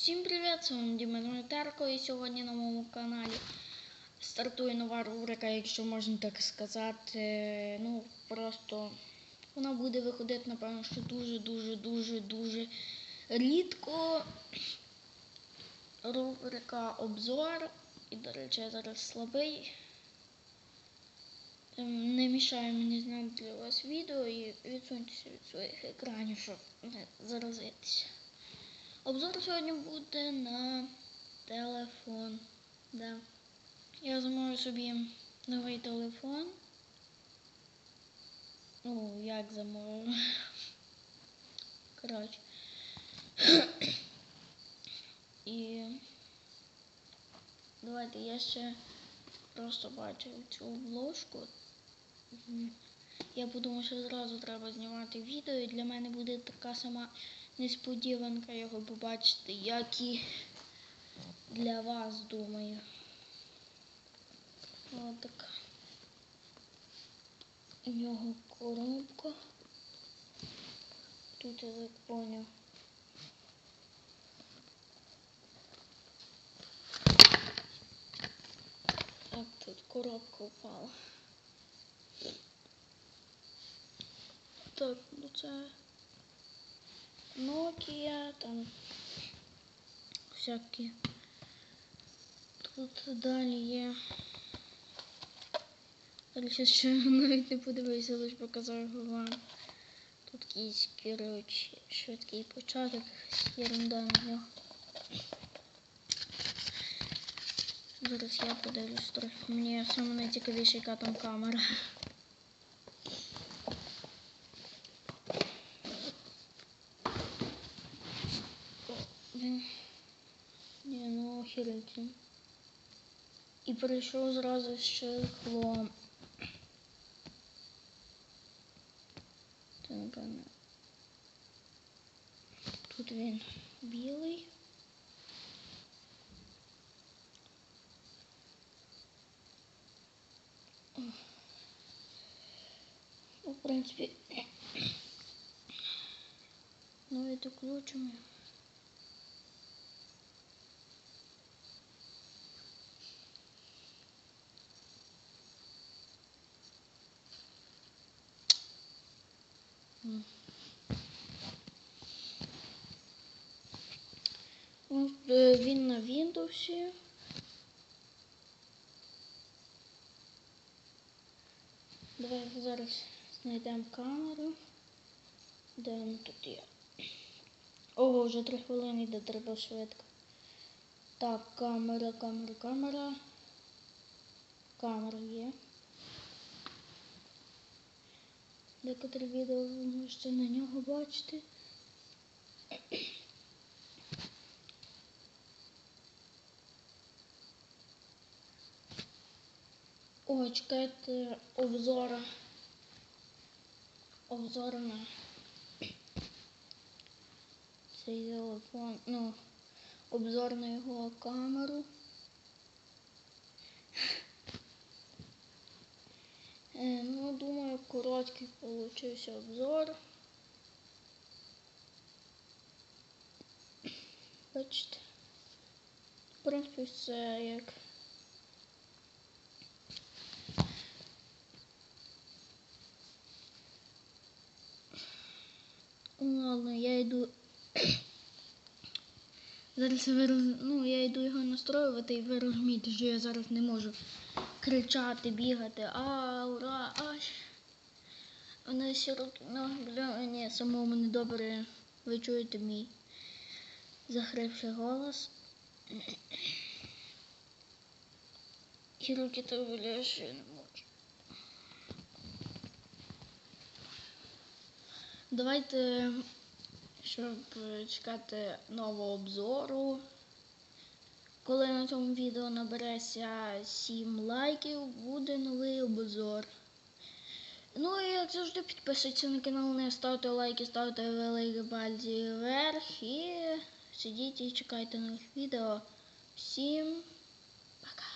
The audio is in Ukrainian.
Всім привіт, з вами Діма Дмитерко і сьогодні на моєму каналі стартує нова рубрика, якщо можна так сказати. Ну, просто вона буде виходити, напевно, що дуже-дуже-дуже дуже рідко. Рубрика обзор. І, до речі, я зараз слабий. Ем, Не мішає мені зняти для вас відео і відсуньтеся від своїх екранів, щоб не заразитися. Обзор сьогодні буде на телефон. Да. Я замовив собі новий телефон. Ну, як замовив. Коротше. І давайте я ще просто бачив цю обложку. Я подумав, що зразу треба знімати відео, і для мене буде така сама несподіванка його побачити, як і для вас, думаю. Ось така. У нього коробка. Тут я так поняв. Так, тут коробка упала. Так, ну це Nokia, там всякі. Тут далі є. Далі ще навіть не подивився, лише показав вам. Тут якийсь, коротше, швидкий початок, ерунда на нього. Зараз я подивлюсь трохи. Мені саме найцікавіше, яка там камера. Блін. Ні, ну охерительно. І прийшов зразу з чехлом. Це напевно. Тут він білий. Ну, в принципі, ну это ключами. Він на Windows. Давайте зараз знайдемо камеру. Де вона тут є? Ого, вже три хвилини йде, треба швидко. Так, камера, камера, камера. Камера є. Декотрі відео ви можете на нього бачити. О, чекайте обзора. Обзор на цей телефон. Ну, обзор на його камеру. Ну, думаю, короткий получився обзор. Бачите. В принципі, все як. Ну, Ладно, я йду. Зараз ви роз- ну, я йду його настроювати, і ви розумієте, що я зараз не можу кричати, бігати. А, ура, ай. Мене ще руки, ну, бля, ні, самому не добре. Ви чуєте мій захрипший голос. І руки то бля, що не можу. Давайте, щоб чекати нового обзору. Коли на цьому відео набереться 7 лайків, буде новий обзор. Ну і як завжди підписуйтесь на канал, не ставте лайки, ставте великі пальці вверх і сидіть і чекайте нових відео. Всім пока.